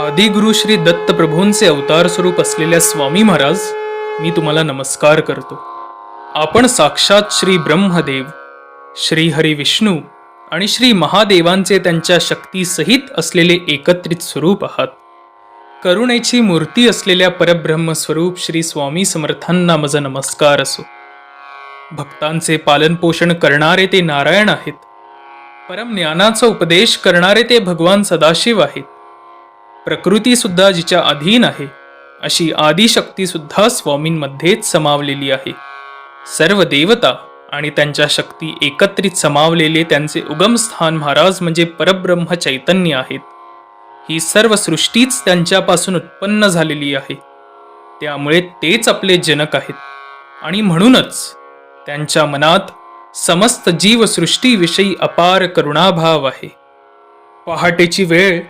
आदिगुरु श्री दत्त प्रभूंचे अवतार स्वरूप असलेल्या स्वामी महाराज मी तुम्हाला नमस्कार करतो. आपण साक्षात श्री ब्रह्मदेव श्री हरी विष्णू आणि श्री महादेवांचे त्यांच्या शक्तीसहित असलेले एकत्रित स्वरूप आहात. करुणेची मूर्ती असलेल्या परब्रह्मस्वरूप श्री स्वामी समर्थांना माझा नमस्कार असो. भक्तांचे पालनपोषण करणारे ते नारायण आहेत. परम ज्ञानाचा उपदेश करणारे ते भगवान सदाशिव आहेत. प्रकृतीसुद्धा जिच्या अधीन आहे अशी आदिशक्तीसुद्धा स्वामींमध्येच समावलेली आहे. सर्व देवता आणि त्यांच्या शक्ती एकत्रित समावलेले त्यांचे उगमस्थान महाराज म्हणजे परब्रह्म चैतन्य आहेत. ही सर्व सृष्टीच त्यांच्यापासून उत्पन्न झालेली आहे. त्यामुळे तेच आपले जनक आहेत. आणि म्हणूनच त्यांच्या मनात समस्त जीवसृष्टीविषयी अपार करुणाभाव आहे. पहाटेची वेळ